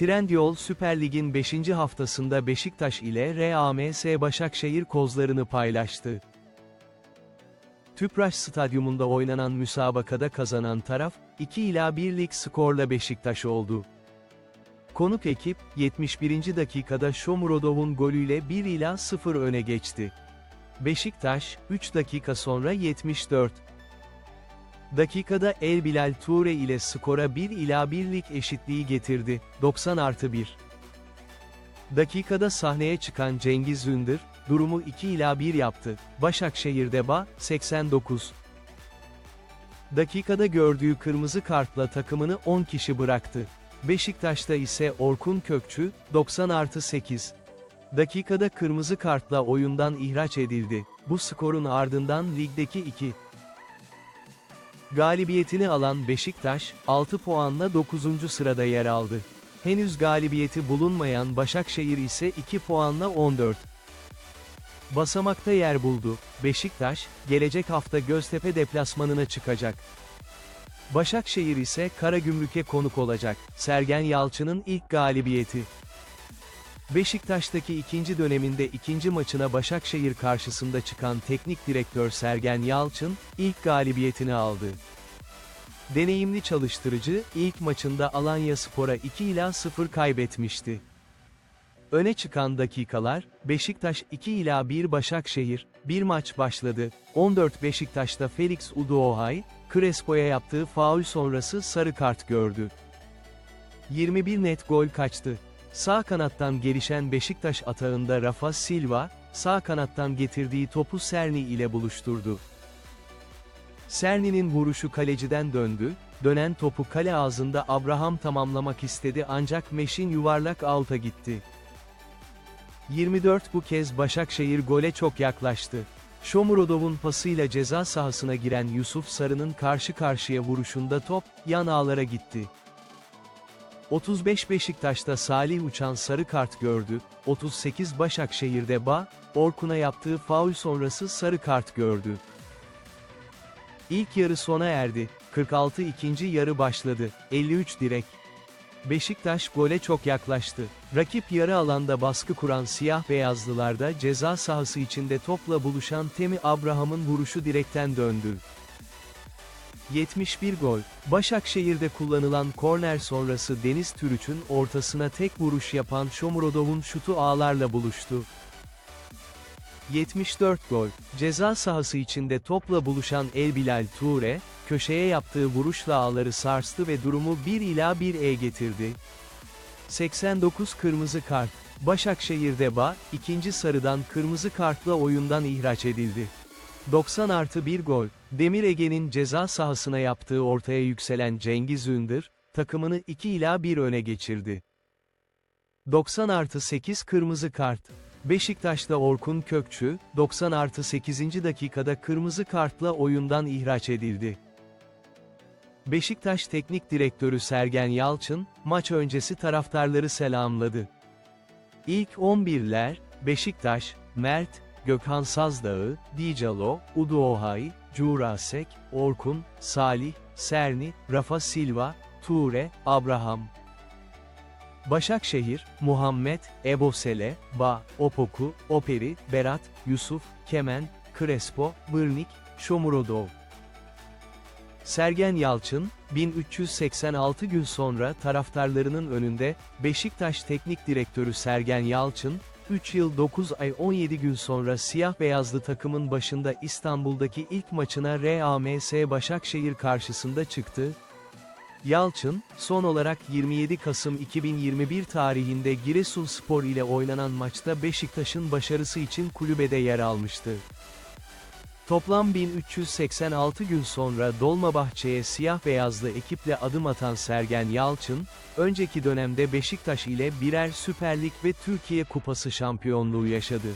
Trendyol Süper Lig'in 5. haftasında Beşiktaş ile RAMS Başakşehir kozlarını paylaştı. Tüpraş Stadyumunda oynanan müsabakada kazanan taraf, 2 ila 1 lig skorla Beşiktaş oldu. Konuk ekip, 71. dakikada Shomurodov'un golüyle 1 ila 0 öne geçti. Beşiktaş, 3 dakika sonra 74. Dakikada El Bilal Toure ile skora 1 ila 1 lig eşitliği getirdi, 90 artı 1. Dakikada sahneye çıkan Cengiz Ündür, durumu 2 ila 1 yaptı. Başakşehir'de Ba, 89. Dakikada gördüğü kırmızı kartla takımını 10 kişi bıraktı. Beşiktaş'ta ise Orkun Kökçü, 90 artı 8. Dakikada kırmızı kartla oyundan ihraç edildi. Bu skorun ardından ligdeki 2. Galibiyetini alan Beşiktaş, 6 puanla 9. sırada yer aldı. Henüz galibiyeti bulunmayan Başakşehir ise 2 puanla 14. Basamakta yer buldu. Beşiktaş, gelecek hafta Göztepe deplasmanına çıkacak. Başakşehir ise Karagümrük'e konuk olacak. Sergen Yalçın'ın ilk galibiyeti. Beşiktaş'taki ikinci döneminde ikinci maçına Başakşehir karşısında çıkan teknik direktör Sergen Yalçın, ilk galibiyetini aldı. Deneyimli çalıştırıcı, ilk maçında Alanya Spor'a 2 ila 0 kaybetmişti. Öne çıkan dakikalar, Beşiktaş 2 ila 1 Başakşehir, bir maç başladı. 14 Beşiktaş'ta Felix Uduohay, Crespo'ya yaptığı faul sonrası sarı kart gördü. 21 net gol kaçtı. Sağ kanattan gelişen Beşiktaş atağında Rafa Silva, sağ kanattan getirdiği topu Serni ile buluşturdu. Serni'nin vuruşu kaleciden döndü, dönen topu kale ağzında Abraham tamamlamak istedi ancak Meşin yuvarlak out'a gitti. 24 bu kez Başakşehir gole çok yaklaştı. Shomurodov'un pasıyla ceza sahasına giren Yusuf Sarı'nın karşı karşıya vuruşunda top, yan ağlara gitti. 35 Beşiktaş'ta Salih Uçan sarı kart gördü, 38 Başakşehir'de Ba, Orkun'a yaptığı faul sonrası sarı kart gördü. İlk yarı sona erdi, 46 ikinci yarı başladı, 53 direk. Beşiktaş gole çok yaklaştı. Rakip yarı alanda baskı kuran siyah beyazlılarda ceza sahası içinde topla buluşan Temi Abraham'ın vuruşu direkten döndü. 71 gol. Başakşehir'de kullanılan korner sonrası Deniz Türüç'ün ortasına tek vuruş yapan Shomurodov'un şutu ağlarla buluştu. 74 gol. Ceza sahası içinde topla buluşan El Bilal Toure, köşeye yaptığı vuruşla ağları sarstı ve durumu 1 ila 1'e getirdi. 89 kırmızı kart. Başakşehir'de Ba, ikinci sarıdan kırmızı kartla oyundan ihraç edildi. 90 artı 1 gol. Demir Ege'nin ceza sahasına yaptığı ortaya yükselen Cengiz Ündür, takımını 2 ila 1 öne geçirdi. 90 artı 8 kırmızı kart. Beşiktaş'ta Orkun Kökçü, 90 artı 8. dakikada kırmızı kartla oyundan ihraç edildi. Beşiktaş Teknik Direktörü Sergen Yalçın, maç öncesi taraftarları selamladı. İlk 11'ler, Beşiktaş, Mert, Gökhan Sazdağ, Dicalo, Uduohay, Curasek, Orkun, Salih, Serni, Rafa Silva, Ture, Abraham. Başakşehir, Muhammed, Ebosele, Ba, Opoku, Operi, Berat, Yusuf, Kemen, Crespo, Bırnik, Shomurodov. Sergen Yalçın, 1386 gün sonra taraftarlarının önünde, Beşiktaş Teknik Direktörü Sergen Yalçın, 3 yıl 9 ay 17 gün sonra siyah beyazlı takımın başında İstanbul'daki ilk maçına RAMS Başakşehir karşısında çıktı. Yalçın, son olarak 27 Kasım 2021 tarihinde Giresunspor ile oynanan maçta Beşiktaş'ın başarısı için kulübede yer almıştı. Toplam 1386 gün sonra Dolmabahçe'ye siyah beyazlı ekiple adım atan Sergen Yalçın, önceki dönemde Beşiktaş ile birer Süper Lig ve Türkiye Kupası şampiyonluğu yaşadı.